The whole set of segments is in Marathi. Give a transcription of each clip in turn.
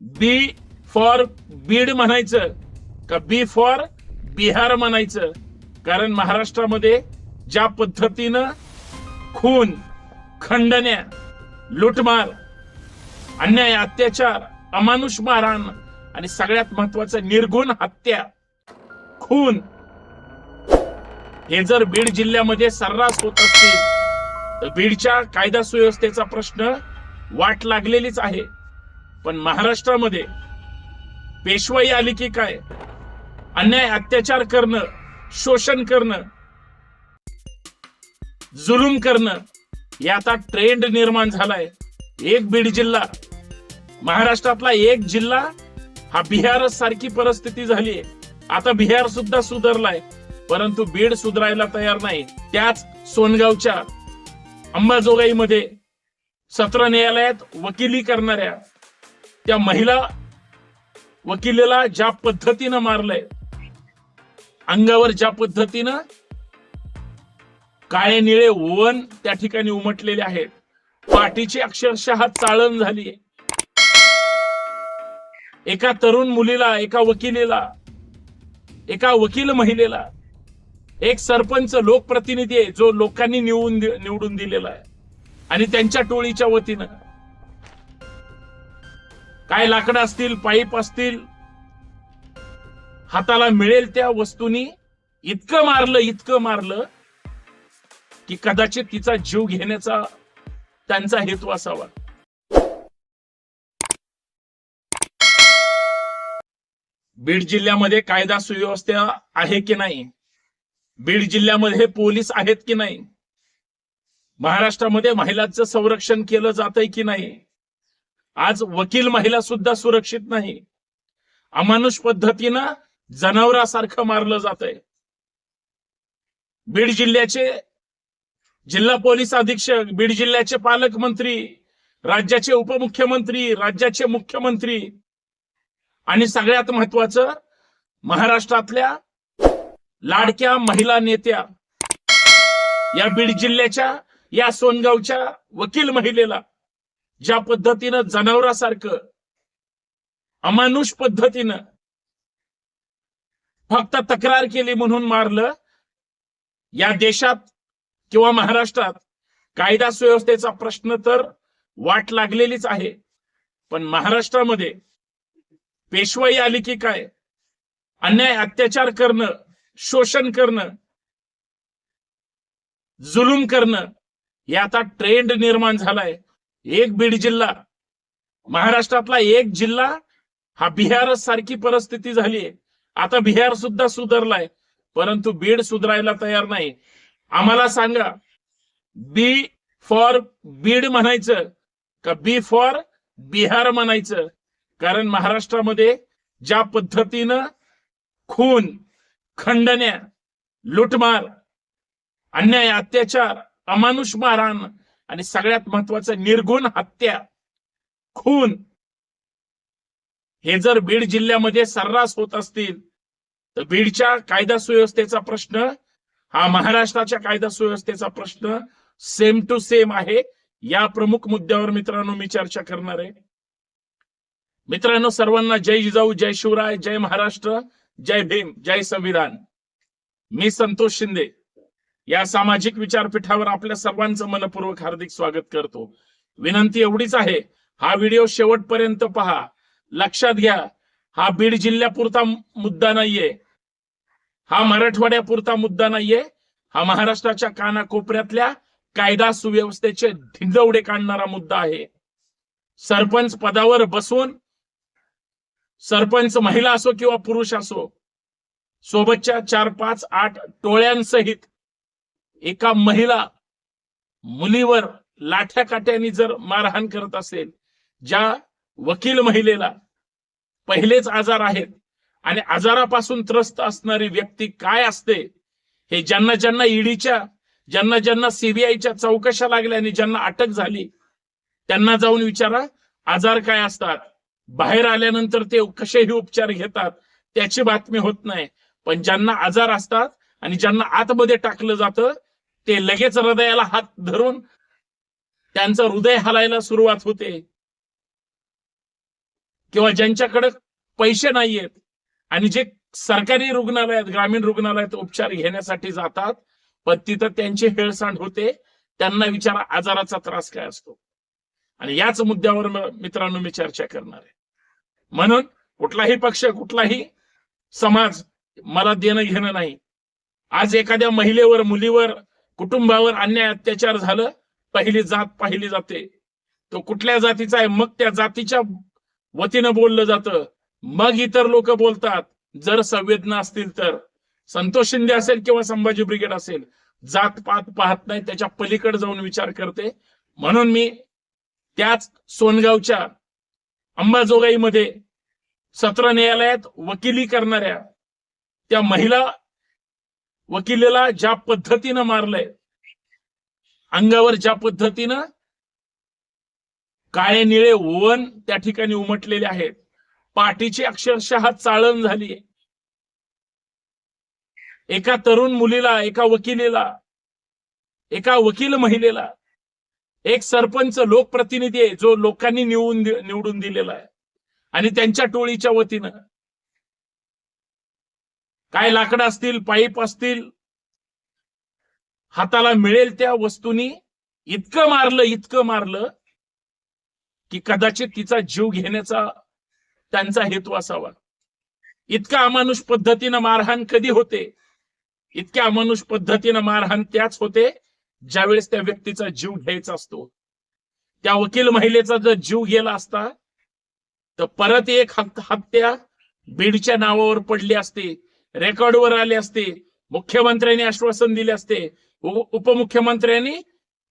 बी फॉर बीड म्हणायचं का बी फॉर बिहार म्हणायचं? कारण महाराष्ट्रामध्ये ज्या पद्धतीनं खून खंडण्या लुटमार अन्याय अत्याचार अमानुष मारहाण आणि सगळ्यात महत्वाचं निर्गुण हत्या खून हे जर बीड जिल्ह्यामध्ये सर्रास होत असतील तर बीडच्या कायदा सुव्यवस्थेचा प्रश्न वाट लागलेलीच आहे. पण महाराष्ट्रामध्ये पेशवाई आली की काय? अन्याय अत्याचार करणं शोषण करणं जुलूम करणं हे आता ट्रेंड निर्माण झालाय. एक बीड जिल्हा महाराष्ट्रातला एक जिल्हा हा बिहार सारखी परिस्थिती झाली आहे. आता बिहार सुद्धा सुधारलाय. परंतु बीड सुधारायला तयार नाही. त्याच सोनगावच्या अंबाजोगाईमध्ये सत्र न्यायालयात वकिली करणाऱ्या त्या महिला वकिलेला ज्या पद्धतीनं मारलंय अंगावर ज्या पद्धतीनं काळे निळे वन त्या ठिकाणी उमटलेले आहेत पाठीची अक्षरशः चाळण झाली एका तरुण मुलीला एका वकिलेला एका वकील महिलेला एक सरपंच लोकप्रतिनिधी आहे जो लोकांनी निवडून निवडून दिलेला आहे. आणि त्यांच्या टोळीच्या वतीनं काय लाकडं असतील पाईप असतील हाताला मिळेल त्या वस्तूंनी इतकं मारलं इतकं मारलं की कदाचित तिचा जीव घेण्याचा त्यांचा हेतू असावा. बीड जिल्ह्यामध्ये कायदा सुव्यवस्था आहे की नाही? बीड जिल्ह्यामध्ये पोलीस आहेत की नाही? महाराष्ट्रामध्ये महिलांचं संरक्षण केलं जातंय की नाही? आज वकील महिला सुद्धा सुरक्षित नाही. अमानुष पद्धतीनं जनावरासारखं मारलं जात आहे बीड जिल्ह्याचे जिल्हा पोलीस अधीक्षक बीड जिल्ह्याचे पालकमंत्री राज्याचे उपमुख्यमंत्री राज्याचे मुख्यमंत्री आणि सगळ्यात महत्वाचं महाराष्ट्रातल्या लाडक्या महिला नेत्या या बीड जिल्ह्याच्या या सोनगावच्या वकील महिलेला ज्या पद्धतीनं जनावरासारखं अमानुष पद्धतीनं फक्त तक्रार केली म्हणून मारलं या देशात किंवा महाराष्ट्रात कायदा सुव्यवस्थेचा प्रश्न तर वाट लागलेलीच आहे. पण महाराष्ट्रामध्ये पेशवाई आली की काय? अन्याय अत्याचार करणं शोषण करणं जुलूम करणं हे आता ट्रेंड निर्माण झालाय. एक बीड जिल्हा. महाराष्ट्रातला एक जिल्हा हा बिहार सारखी परिस्थिती झालीय. आता बिहार सुद्धा सुधारलाय परंतु बीड सुधारायला तयार नाही. आम्हाला सांगा बी फॉर बीड म्हणायचं का बी फॉर बिहार म्हणायचं? कारण महाराष्ट्रामध्ये ज्या पद्धतीनं खून खंडण्या लुटमार अन्याय अत्याचार अमानुष मारहाण आणि सगळ्यात महत्वाचं निर्गुण हत्या खून. हे जर बीड जिल्ह्यामध्ये सर्रास होत असतील तर बीडच्या कायदा सुव्यवस्थेचा प्रश्न हा महाराष्ट्राच्या कायदा सुव्यवस्थेचा प्रश्न सेम टू सेम आहे. या प्रमुख मुद्द्यावर मित्रांनो मी चर्चा करणार आहे. मित्रांनो सर्वांना जय जिजाऊ जय शिवराय जय महाराष्ट्र जय भीम जय संविधान. मी संतोष शिंदे. या सामाजिक विचारपीठावर आपल्या सर्वांचं मनपूर्वक हार्दिक स्वागत करतो. विनंती एवढीच आहे हा व्हिडिओ शेवटपर्यंत पहा. लक्षात घ्या हा बीड जिल्ह्यापुरता मुद्दा नाहीये. हा मराठवाड्यापुरता मुद्दा नाहीये. हा महाराष्ट्राच्या कानाकोपऱ्यातल्या कायदा सुव्यवस्थेचे धिंडवडे काढणारा मुद्दा आहे. सरपंच पदावर बसून सरपंच महिला असो किंवा पुरुष असो सोबतच्या चार पाच आठ टोळ्यांसहित एका महिला मुलीवर लाठ्या काट्याने जर मारहाण करत असेल ज्या वकील महिलेला पहिलेच आजार आहेत आणि आजारापासून त्रस्त असणारी व्यक्ती काय असते हे ज्यांना ज्यांना ईडीच्या ज्यांना ज्यांना सीबीआयच्या चौकशा लागल्या आणि ज्यांना अटक झाली त्यांना जाऊन विचारा आजार काय असतात. बाहेर आल्यानंतर ते कसेही उपचार घेतात त्याची बातमी होत नाही. पण ज्यांना आजार असतात आणि ज्यांना आतमध्ये टाकलं जातं ते लगेच हृदयाला हात धरून त्यांचं हृदय हलायला सुरुवात होते. किंवा ज्यांच्याकडे पैसे नाहीयेत आणि जे सरकारी रुग्णालयात ग्रामीण रुग्णालयात उपचार घेण्यासाठी जातात पण तिथं त्यांची हेळसांड होते. त्यांना विचारा आजाराचा त्रास काय असतो? आणि याच मुद्द्यावर मित्रांनो मी चर्चा करणार आहे. म्हणून कुठलाही पक्ष कुठलाही समाज मला देणं घेणं नाही. आज एखाद्या महिलेवर मुलीवर कुटुंबावर अन्याय अत्याचार झालं पहिली जात पाहिली जाते. तो कुठल्या जातीचा आहे मग त्या जातीच्या वतीनं बोललं जातं. मग इतर लोक बोलतात जर संवेदना असतील तर. संतोष शिंदे असेल किंवा संभाजी ब्रिगेड असेल जात पात पाहत नाही त्याच्या पलीकडे जाऊन विचार करते. म्हणून मी त्याच सोनगावच्या अंबाजोगाईमध्ये सत्र न्यायालयात वकिली करणाऱ्या त्या महिला वकिलेला ज्या पद्धतीनं मारलंय अंगावर ज्या पद्धतीनं काळे निळे वन त्या ठिकाणी उमटलेले आहेत पाठीची अक्षरशः चाळण झालीय. एका तरुण मुलीला एका वकिलेला एका वकील महिलेला एक सरपंच लोकप्रतिनिधी आहे जो लोकांनी निवडून निवडून दिलेला आहे. आणि त्यांच्या टोळीच्या वतीनं काय लाकडं असतील पाईप असतील हाताला मिळेल त्या वस्तूनी इतकं मारलं इतकं मारलं की कदाचित तिचा जीव घेण्याचा त्यांचा हेतू असावा. इतका अमानुष पद्धतीनं मारहाण कधी होते? इतक्या अमानुष पद्धतीनं मारहाण त्याच होते ज्यावेळेस त्या व्यक्तीचा जीव घ्यायचा असतो. त्या वकील महिलेचा जर जीव गेला असता तर परत एक हत्या बीडच्या नावावर पडली असते. रेकॉर्डवर आले असते मुख्यमंत्र्यांनी आश्वासन दिले असते उपमुख्यमंत्र्यांनी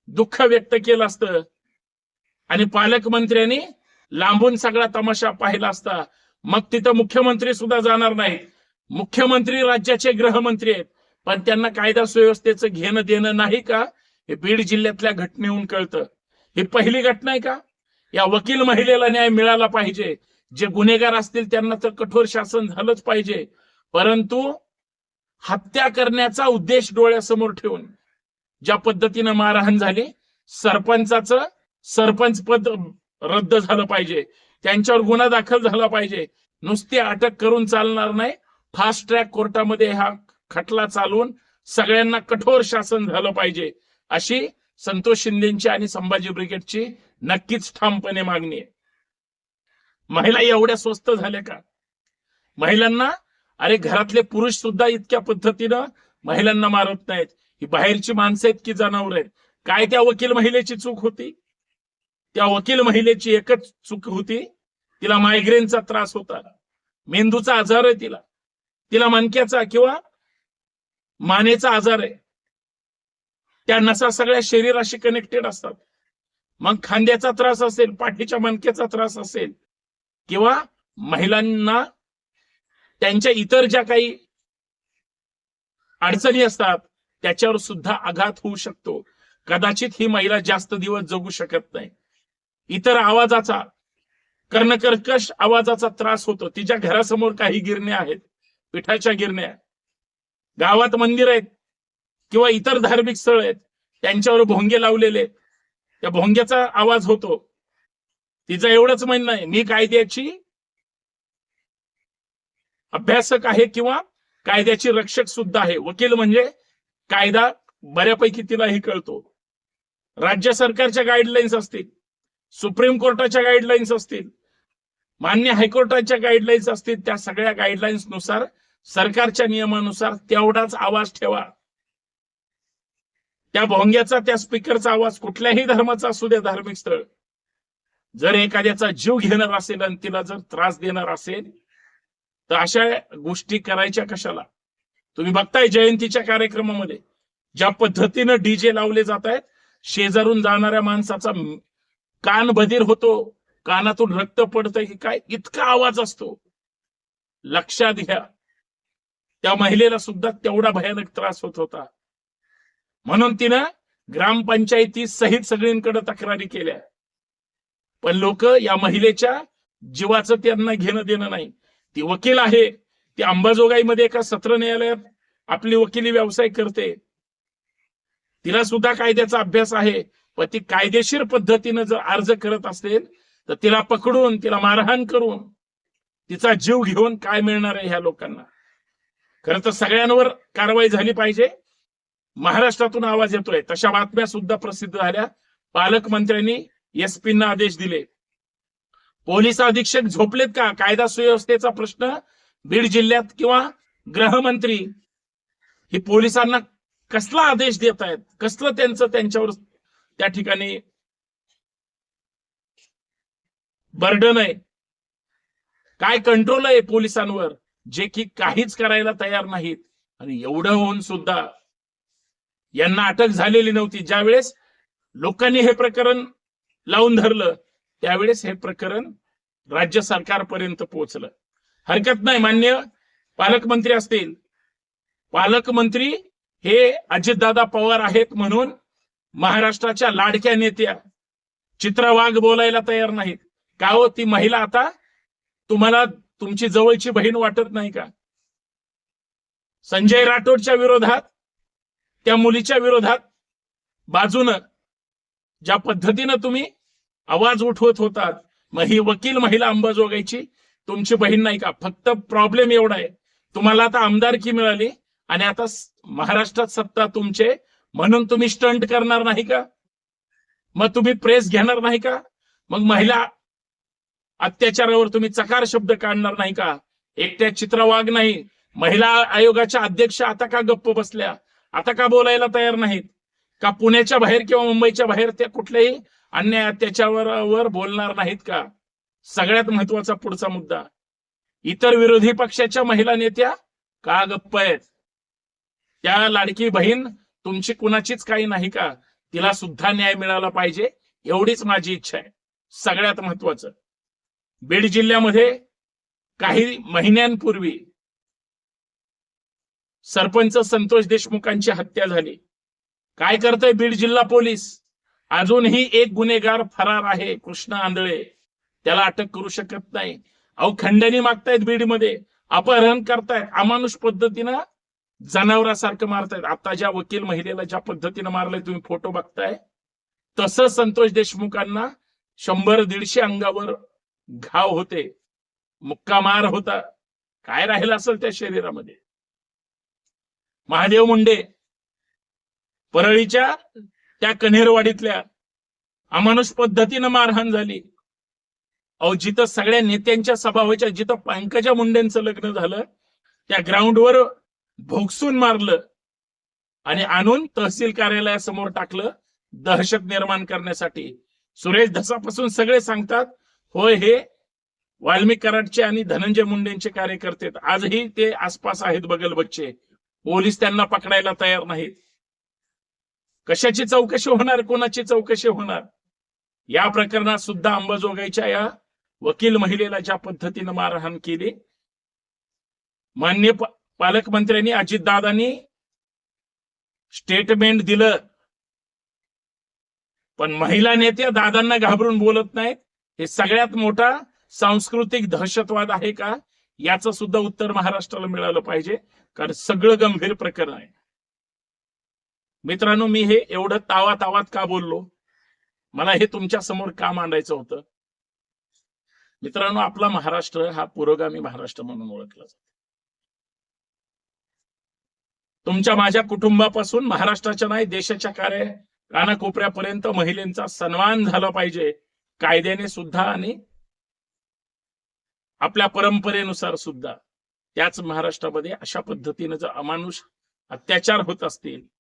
दुःख व्यक्त केलं असतं आणि पालकमंत्र्यांनी लांबून सगळा तमाशा पाहिला असता. मग तिथं मुख्यमंत्री सुद्धा जाणार नाही मुख्यमंत्री राज्याचे गृहमंत्री आहेत पण त्यांना कायदा सुव्यवस्थेचं घेणं देणं नाही का? हे बीड जिल्ह्यातल्या घटनेहून कळतं. ही पहिली घटना आहे का? या वकील महिलेला न्याय मिळाला पाहिजे. जे गुन्हेगार असतील त्यांना तर कठोर शासन झालंच पाहिजे. परंतु हत्या करण्याचा उद्देश डोळ्यासमोर ठेवून ज्या पद्धतीनं मारहाण झाली सरपंचाचं सरपंच पद रद्द झालं पाहिजे त्यांच्यावर गुन्हा दाखल झाला पाहिजे नुसती अटक करून चालणार नाही. फास्ट ट्रॅक कोर्टामध्ये हा खटला चालवून सगळ्यांना कठोर शासन झालं पाहिजे अशी संतोष शिंदेची आणि संभाजी ब्रिगेडची नक्कीच ठामपणे मागणी आहे. महिला एवढ्या स्वस्त झाल्या का? महिलांना अरे घरातले पुरुष सुद्धा इतक्या पद्धतीनं महिलांना मारत नाहीत. ही बाहेरची माणसं आहेत की जनावर आहेत? काय त्या वकील महिलेची चूक होती? त्या वकील महिलेची एकच चूक होती. तिला मायग्रेनचा त्रास होता. मेंदूचा आजार आहे तिला. तिला मणक्याचा किंवा मानेचा आजार आहे. त्या नसा सगळ्या शरीराशी कनेक्टेड असतात. मग खांद्याचा त्रास असेल पाठीच्या मणक्याचा त्रास असेल किंवा महिलांना त्यांच्या इतर ज्या काही अडचणी असतात त्याच्यावर सुद्धा आघात होऊ शकतो. कदाचित ही महिला जास्त दिवस जगू शकत नाही. इतर आवाजाचा कर्णकर्कश आवाजाचा त्रास होतो. तिच्या घरासमोर काही गिरण्या आहेत. पिठाच्या गिरण्या. गावात मंदिर आहेत. किंवा इतर धार्मिक स्थळ आहेत. त्यांच्यावर भोंगे लावलेले त्या भोंग्याचा आवाज होतो. तिचं एवढंच म्हणणं आहे मी कायद्याची अभ्यासक आहे किंवा कायद्याची रक्षक सुद्धा आहे. वकील म्हणजे कायदा बऱ्यापैकी तिलाही कळतो. राज्य सरकारच्या गाईडलाईन्स असतील सुप्रीम कोर्टाच्या गाईडलाईन्स असतील मान्य हायकोर्टाच्या गाईडलाईन्स असतील त्या सगळ्या गाईडलाईन्सनुसार सरकारच्या नियमानुसार तेवढाच आवाज ठेवा. त्या भोंग्याचा त्या स्पीकरचा आवाज कुठल्याही धर्माचा असू द्या धार्मिक स्थळ. जर एखाद्याचा जीव घेणार असेल आणि तिला जर त्रास देणार असेल तर अशा गोष्टी करायच्या कशाला? तुम्ही बघताय जयंतीच्या कार्यक्रमामध्ये ज्या पद्धतीनं डीजे लावले जात आहेत शेजारून जाणाऱ्या माणसाचा कान बधीर होतो कानातून रक्त पडतं की काय इतका आवाज असतो. लक्षात घ्या. त्या महिलेला सुद्धा तेवढा भयानक त्रास होत होता. म्हणून तिनं ग्रामपंचायती सहित सगळींकडे तक्रारी केल्या. पण लोक या महिलेच्या जीवाचं त्यांना घेणं देणं नाही. ती वकील आहे. ती अंबाजोगाईमध्ये एका सत्र न्यायालयात आपली वकिली व्यवसाय करते. तिला सुद्धा कायद्याचा अभ्यास आहे. पण ती कायदेशीर पद्धतीनं जर अर्ज करत असेल तर तिला पकडून तिला मारहाण करून तिचा जीव घेऊन काय मिळणार आहे ह्या लोकांना? खरं तर सगळ्यांवर कारवाई झाली पाहिजे. महाराष्ट्रातून आवाज येतोय. तशा बातम्या सुद्धा प्रसिद्ध झाल्या. पालकमंत्र्यांनी एसपींना आदेश दिले. पोलीस अधीक्षक झोपलेत का? कायदा सुव्यवस्थेचा प्रश्न? बीड जिल्ह्यात किंवा गृहमंत्री? ही पोलिसांना कसला आदेश देत आहेत कसलं त्यांचं त्यांच्यावर त्या ठिकाणी बर्डन आहे? काय कंट्रोल आहे पोलिसांवर? जे की काहीच करायला तयार नाहीत. आणि एवढं होऊन सुद्धा यांना अटक झालेली नव्हती. ज्यावेळेस लोकांनी हे प्रकरण लावून धरलं त्यावेळेस हे प्रकरण राज्य सरकारपर्यंत पोहोचलं. हरकत नाही मान्य पालकमंत्री असतील. पालकमंत्री हे अजितदादा पवार आहेत म्हणून महाराष्ट्राच्या लाडक्या नेत्या चित्रा वाघ बोलायला तयार नाहीत. का हो ती महिला आता तुम्हाला तुमची जवळची बहीण वाटत नाही का? संजय राठोडच्या विरोधात त्या मुलीच्या विरोधात बाजूनं ज्या पद्धतीनं तुम्ही आवाज उठवत होतात. मग ही वकील महिला अंबाजोगाईची तुमची बहीण नाही का? फक्त प्रॉब्लेम एवढा आहे. तुम्हाला आता आमदारकी मिळाली आणि आता महाराष्ट्रात सत्ता तुमचे. म्हणून तुम्ही स्टंट करणार नाही का? मग तुम्ही प्रेस घेणार नाही का? मग महिला अत्याचारावर तुम्ही चकार शब्द काढणार नाही का? एकट्या चित्र वाघ नाही. महिला आयोगाच्या अध्यक्ष आता का गप्प बसल्या? आता का बोलायला तयार नाहीत? का पुण्याच्या बाहेर किंवा मुंबईच्या बाहेर त्या कुठल्याही अन्याय अत्याचारावर बोलणार नाहीत का? सगळ्यात महत्त्वाचा पुढचा मुद्दा. इतर विरोधी पक्षाच्या महिला नेत्या का गप्प आहेत? त्या लाडकी बहीण तुमची कुणाचीच काही नाही का? तिला सुद्धा न्याय मिळाला पाहिजे एवढीच माझी इच्छा आहे. सगळ्यात महत्वाचं बीड जिल्ह्यामध्ये काही महिन्यांपूर्वी सरपंच संतोष देशमुखांची हत्या झाली. काय करतय बीड जिल्हा पोलीस? अजूनही एक गुन्हेगार फरार आहे कृष्ण आंधळे. त्याला अटक करू शकत नाही. अहो खंडणी मागतायत बीडमध्ये. अपहरण करतायत. अमानुष पद्धतीनं जनावरासारखं मारतायत. आता ज्या वकील महिलेला ज्या पद्धतीनं मारलंय तुम्ही फोटो बघताय तसं संतोष देशमुखांना शंभर दीडशे अंगावर घाव होते. मुक्का मार होता. काय राहिलं असेल त्या शरीरामध्ये? महादेव मुंडे. परळीच्या त्या कन्हेरवाडीतल्या अमानुष पद्धतीनं मारहाण झाली. अहो जिथं सगळ्या नेत्यांच्या सभा व्हायच्या जिथं पंकजा मुंडेंचं लग्न झालं त्या ग्राउंडवर भोगसून मारलं आणि आणून तहसील कार्यालयासमोर टाकलं दहशत निर्माण करण्यासाठी. सुरेश धसापासून सगळे सांगतात होय हे वाल्मिक कराडचे आणि धनंजय मुंडेंचे कार्यकर्ते आजही ते आसपास आहेत बगल बच्चे. पोलीस त्यांना पकडायला तयार नाहीत. कशाची चौकशी होणार कोणाची चौकशी होणार? या प्रकरणात सुद्धा अंबाजोगाईच्या या वकील महिलेला ज्या पद्धतीनं मारहाण केली मान्य पालकमंत्र्यांनी अजितदादांनी स्टेटमेंट दिलं. पण महिला नेत्या दादांना घाबरून बोलत नाहीत. हे सगळ्यात मोठा सांस्कृतिक दहशतवाद आहे का? याचं सुद्धा उत्तर महाराष्ट्राला मिळालं पाहिजे. कारण सगळं गंभीर प्रकरण आहे. मित्रांनो मी हे एवढं तावा तावात का बोललो? मला हे तुमच्यासमोर का मांडायचं होतं? मित्रांनो आपला महाराष्ट्र हा पुरोगामी महाराष्ट्र म्हणून ओळखला जातो. तुमच्या माझ्या कुटुंबापासून महाराष्ट्राच्या नाही देशाच्या कार्य कानाकोपऱ्यापर्यंत महिलेचा सन्मान झाला पाहिजे कायद्याने सुद्धा आणि आपल्या परंपरेनुसार सुद्धा. त्याच महाराष्ट्रामध्ये अशा पद्धतीनं जर अमानुष अत्याचार होत असतील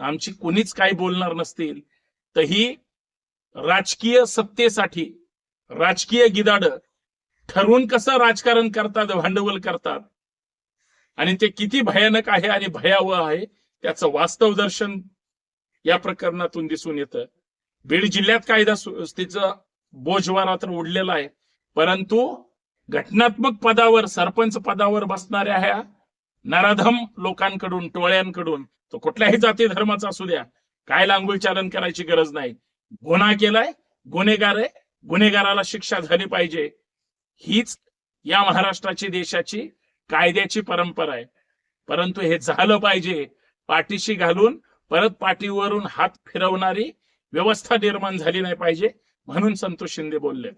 आमची कुणीच काही बोलणार नसतील. तर ही राजकीय सत्तेसाठी राजकीय गिदाड ठरवून कसं राजकारण करतात भांडवल करतात? आणि ते किती भयानक आहे आणि भयावह आहे त्याचं वास्तव दर्शन या प्रकरणातून दिसून येतं. बीड जिल्ह्यात कायदा सुव्यवस्थेचं बोजवारा तर उडलेला आहे. परंतु घटनात्मक पदावर सरपंच पदावर बसणाऱ्या ह्या नराधम लोकांकडून टोळ्यांकडून तो कुठल्याही जाती धर्माचा असू द्या काय लांगुल चालन करायची गरज नाही. गुन्हा केलाय गुन्हेगार आहे गुन्हेगाराला शिक्षा झाली पाहिजे. हीच या महाराष्ट्राची देशाची कायद्याची परंपरा आहे. परंतु हे झालं पाहिजे पाठीशी घालून परत पाठीवरून हात फिरवणारी व्यवस्था निर्माण झाली नाही पाहिजे म्हणून संतोष शिंदे बोललेत.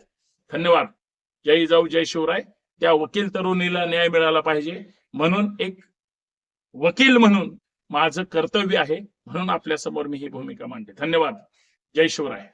धन्यवाद. जय जाऊ जय शिवराय. त्या वकील तरुणीला न्याय मिळाला पाहिजे. म्हणून एक वकील म्हणून माझं कर्तव्य आहे म्हणून आपल्यासमोर मी ही भूमिका मांडते धन्यवाद. जय शिवराय.